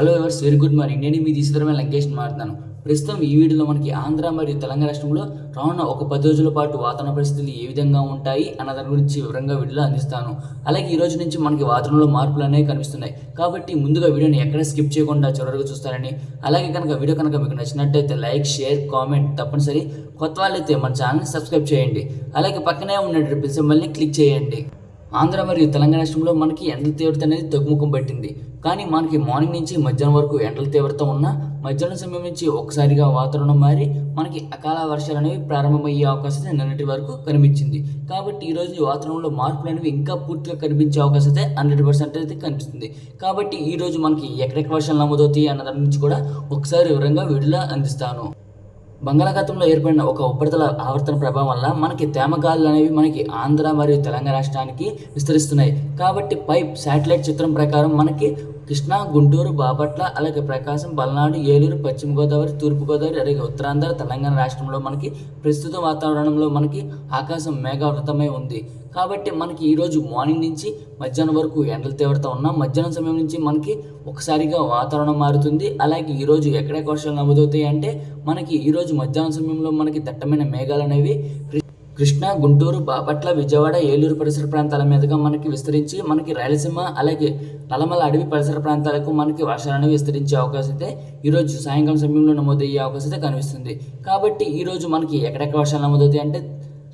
Hello viewers very good morning నేను మీ తీసుకురమైన లంకేష్ మాట్లాడుతాను ప్రస్తుతం ఈ వీడియోలో మనకి ఆంధ్ర మరియు తెలంగాణ రాష్ట్రంలో రానున్న ఒక పది రోజుల పాటు వాతావరణ పరిస్థితులు ఏ విధంగా ఉంటాయి అన్న దాని గురించి వివరంగా వీడియోలో అందిస్తాను. అలాగే ఈ రోజు నుంచి మనకి వాతావరణంలో మార్పులు అనేవి కనిపిస్తున్నాయి. కాబట్టి ముందుగా వీడియోని ఎక్కడ స్కిప్ చేయకుండా చివరికి చూస్తారని అలాగే కనుక వీడియో కనుక మీకు నచ్చినట్టయితే లైక్ షేర్ కామెంట్ తప్పనిసరి. కొత్త వాళ్ళైతే మన ఛానల్ని సబ్స్క్రైబ్ చేయండి. అలాగే పక్కనే ఉన్న ట్రిపుల్ సింబల్ని క్లిక్ చేయండి. ఆంధ్ర మరియు తెలంగాణ రాష్ట్రంలో మనకి ఎండల తీవ్రత అనేది తగ్గుముఖం పట్టింది. కానీ మనకి మార్నింగ్ నుంచి మధ్యాహ్నం వరకు ఎండల తీవ్రత ఉన్న మధ్యాహ్నం సమయం నుంచి ఒకసారిగా వాతావరణం మారి మనకి అకాల వర్షాలు అనేవి ప్రారంభమయ్యే అవకాశం నిన్నటి వరకు కనిపించింది. కాబట్టి ఈ రోజు వాతావరణంలో మార్పులు అనేవి ఇంకా పూర్తిగా కనిపించే అవకాశం అయితే హండ్రెడ్ పర్సెంట్ అయితే కనిపిస్తుంది. కాబట్టి ఈ రోజు మనకి ఎక్కడెక్కడ వర్షాలు నమోదవుతాయి అన్న దాని నుంచి కూడా ఒకసారి వివరంగా వీడియోలో అందిస్తాను. బంగాళాఖాతంలో ఏర్పడిన ఒక ఉపరితల ఆవర్తన ప్రభావం వల్ల మనకి తేమగాలు అనేవి మనకి ఆంధ్ర మరియు తెలంగాణ రాష్ట్రానికి విస్తరిస్తున్నాయి. కాబట్టి పైప్ శాటిలైట్ చిత్రం ప్రకారం మనకి కృష్ణా గుంటూరు బాపట్ల అలాగే ప్రకాశం పల్నాడు ఏలూరు పశ్చిమ గోదావరి తూర్పు గోదావరి అలాగే ఉత్తరాంధ్ర తెలంగాణ రాష్ట్రంలో మనకి ప్రస్తుత వాతావరణంలో మనకి ఆకాశం మేఘావృతమై ఉంది. కాబట్టి మనకి ఈరోజు మార్నింగ్ నుంచి మధ్యాహ్నం వరకు ఎండల తీవ్రత ఉన్న మధ్యాహ్నం సమయం నుంచి మనకి ఒకసారిగా వాతావరణం మారుతుంది. అలాగే ఈరోజు ఎక్కడెక్కడ వర్షాలు నమోదవుతాయి అంటే మనకి ఈరోజు మధ్యాహ్నం సమయంలో మనకి దట్టమైన మేఘాలు అనేవి కృష్ణా గుంటూరు బాపట్ల విజయవాడ ఏలూరు పరిసర ప్రాంతాల మీదుగా మనకి విస్తరించి మనకి రాయలసీమ అలాగే నల్లమల అడవి పరిసర ప్రాంతాలకు మనకి వర్షాలను విస్తరించే అవకాశం అయితే ఈరోజు సాయంకాలం సమయంలో నమోదయ్యే అవకాశం అయితే కనిపిస్తుంది. కాబట్టి ఈరోజు మనకి ఎక్కడెక్కడ వర్షాలు నమోదవుతాయి అంటే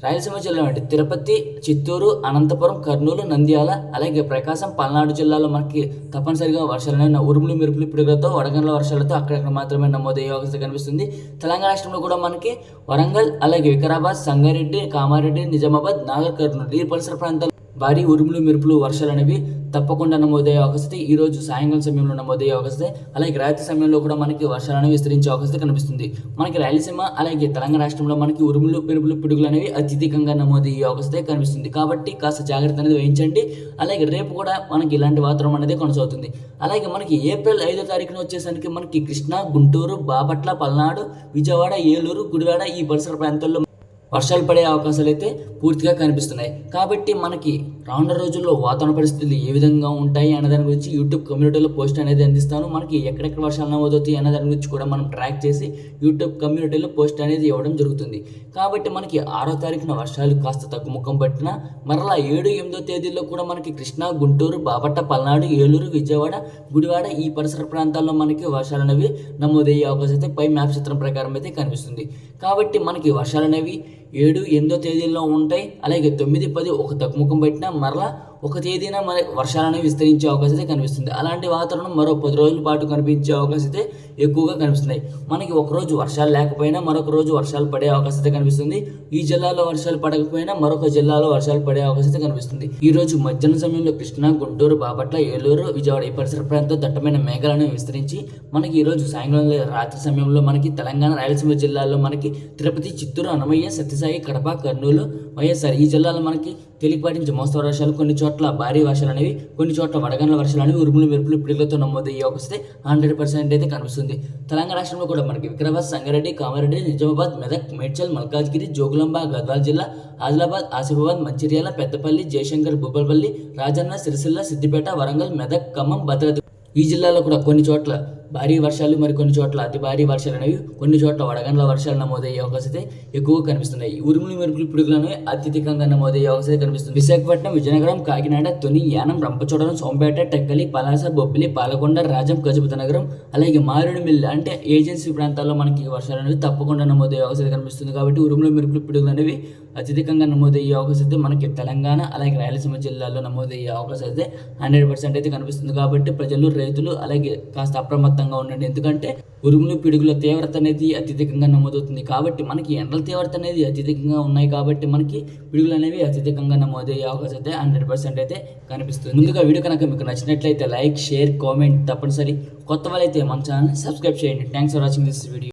రాయలసీమ జిల్లా అంటే తిరుపతి చిత్తూరు అనంతపురం కర్నూలు నంద్యాల అలాగే ప్రకాశం పల్నాడు జిల్లాలో మనకి తప్పనిసరిగా వర్షాలు అనేవి ఉరుములు మెరుపులు పిడుగులతో వడగండ్ల వర్షాలతో అక్కడక్కడ మాత్రమే నమోదయ్యే అవకాశం కనిపిస్తుంది. తెలంగాణ రాష్ట్రంలో కూడా మనకి వరంగల్ అలాగే వికారాబాద్ సంగారెడ్డి కామారెడ్డి నిజామాబాద్ నాగర్ కర్నూలు ఈ పరిసర ప్రాంతాలు భారీ ఉరుములు మెరుపులు వర్షాలు అనేవి తప్పకుండా నమోదయ్యే అవకాశం ఈ రోజు సాయంకాలం సమయంలో నమోదయ్యే అవకాశం అలాగే రాత్రి సమయంలో కూడా మనకి వర్షాలు అనేవి విస్తరించే అవకాశం కనిపిస్తుంది. మనకి రాయలసీమ అలాగే తెలంగాణ రాష్ట్రంలో మనకి ఉరుములు మెరుపులు పిడుగులు అనేవి అత్యధికంగా నమోదయ్యే అవకాశం కనిపిస్తుంది. కాబట్టి కాస్త జాగ్రత్త అనేది వహించండి. అలాగే రేపు కూడా మనకి ఇలాంటి వాతావరణం అనేది కొనసాగుతుంది. అలాగే మనకి ఏప్రిల్ ఐదో తారీఖున వచ్చేసరికి మనకి కృష్ణా గుంటూరు బాపట్ల పల్నాడు విజయవాడ ఏలూరు గుడివాడ ఈ పరిసర ప్రాంతాల్లో వర్షాలు పడే అవకాశాలు అయితే పూర్తిగా కనిపిస్తున్నాయి. కాబట్టి మనకి రానున్న రోజుల్లో వాతావరణ పరిస్థితులు ఏ విధంగా ఉంటాయి అనే దాని గురించి యూట్యూబ్ కమ్యూనిటీలో పోస్ట్ అనేది అందిస్తాను. మనకి ఎక్కడెక్కడ వర్షాలు నమోదవుతాయి అనే దాని గురించి కూడా మనం ట్రాక్ చేసి యూట్యూబ్ కమ్యూనిటీలో పోస్ట్ అనేది ఇవ్వడం జరుగుతుంది. కాబట్టి మనకి ఆరో తారీఖున వర్షాలు కాస్త తగ్గుముఖం పట్టిన మరలా ఏడు ఎనిమిదో తేదీల్లో కూడా మనకి కృష్ణా గుంటూరు బాపట్ల పల్నాడు ఏలూరు విజయవాడ గుడివాడ ఈ పరిసర ప్రాంతాల్లో మనకి వర్షాలు అనేవి నమోదయ్యే అవకాశం అయితే పై మ్యాప్ చిత్రం ప్రకారం అయితే కనిపిస్తుంది. కాబట్టి మనకి వర్షాలు అనేవి ఏడు ఎనిమిదో తేదీల్లో ఉంటాయి. అలాగే తొమ్మిది పది ఒక తగ్గుముఖం పెట్టినా మరలా ఒక తేదీన మరి వర్షాలు విస్తరించే అవకాశం అయితే కనిపిస్తుంది. అలాంటి వాతావరణం మరో పది రోజుల పాటు కనిపించే అవకాశం అయితే ఎక్కువగా కనిపిస్తున్నాయి మనకి ఒకరోజు వర్షాలు లేకపోయినా మరొక రోజు వర్షాలు పడే అవకాశం అయితే కనిపిస్తుంది. ఈ జిల్లాలో వర్షాలు పడకపోయినా మరొక జిల్లాలో వర్షాలు పడే అవకాశం అయితే కనిపిస్తుంది. ఈ రోజు మధ్యాహ్నం సమయంలో కృష్ణా గుంటూరు బాపట్ల ఏలూరు విజయవాడ ఈ పరిసర ప్రాంతం దట్టమైన మేఘాలను విస్తరించి మనకి ఈరోజు సాయంకాలం రాత్రి సమయంలో మనకి తెలంగాణ రాయలసీమ జిల్లాలో మనకి తిరుపతి చిత్తూరు అన్నమయ్య సత్యసాయి కడప కర్నూలు వైఎస్ఆర్ ఈ జిల్లాలో మనకి తేలికపాటి నుంచి మోస్తరు వర్షాలు కొన్ని చోట్ల భారీ వర్షాలు అనేవి కొన్ని చోట్ల వడగండ్ల వర్షాలు అనేవి ఉరుములు మెరుపులు పిడుగులతో నమోదయ్యే అవకాశం హండ్రెడ్ పర్సెంట్ అయితే కనిపిస్తుంది. తెలంగాణ రాష్ట్రంలో కూడా మనకి వికారాబాద్ సంగారెడ్డి కామారెడ్డి నిజామాబాద్ మెదక్ మేడ్చల్ మల్కాజ్గిరి జోగులాంబ గద్వాల జిల్లా ఆదిలాబాద్ ఆసిఫాబాద్ మంచిర్యాల పెద్దపల్లి జయశంకర్ భూపాలపల్లి రాజన్న సిరిసిల్ల సిద్దిపేట వరంగల్ మెదక్ ఖమ్మం భద్రాద్రి ఈ జిల్లాలో కూడా కొన్ని చోట్ల భారీ వర్షాలు మరి కొన్ని చోట్ల అతి భారీ వర్షాలు అనేవి కొన్ని చోట్ల వడగండ్ల వర్షాలు నమోదయ్యే అవకాశం అయితే ఎక్కువగా కనిపిస్తున్నాయి. ఉరుములు మెరుపులు పిడుగులను అత్యధికంగా నమోదయ్యే అవకాశం అయితే కనిపిస్తుంది. విశాఖపట్నం విజయనగరం కాకినాడ తొని యానం రంపచోడవరం సోంపేట టెక్కలి పలాస బొబ్బిలి పాలకొండ రాజం గజపతి నగరం అలాగే మారేడుమిల్లి అంటే ఏజెన్సీ ప్రాంతాల్లో మనకి వర్షాలు అనేవి తప్పకుండా నమోదయ్యే అవకాశం కనిపిస్తుంది. కాబట్టి ఉరుములు మెరుపులు పిడుగులు అనేవి అత్యధికంగా నమోదయ్యే అవకాశం అయితే మనకి తెలంగాణ అలాగే రాయలసీమ జిల్లాలో నమోదయ్యే అవకాశం అయితే హండ్రెడ్ పర్సెంట్ అయితే కనిపిస్తుంది. కాబట్టి ప్రజలు రైతులు అలాగే కాస్త అప్రమత్తంగా ఉండండి. ఎందుకంటే ఉరుములు పిడుగుల తీవ్రత అనేది అత్యధికంగా నమోదవుతుంది. కాబట్టి మనకి ఎండల తీవ్రత అనేది అత్యధికంగా ఉన్నాయి. కాబట్టి మనకి పిడుగులు అనేవి అత్యధికంగా నమోదయ్యే అవకాశం అయితే హండ్రెడ్ పర్సెంట్ అయితే కనిపిస్తుంది. ముందుగా వీడియో కనుక మీకు నచ్చినట్లయితే లైక్ షేర్ కామెంట్ తప్పనిసరి. కొత్త వాళ్ళైతే మన ఛానల్ సబ్స్క్రైబ్ చేయండి. Thanks for watching this video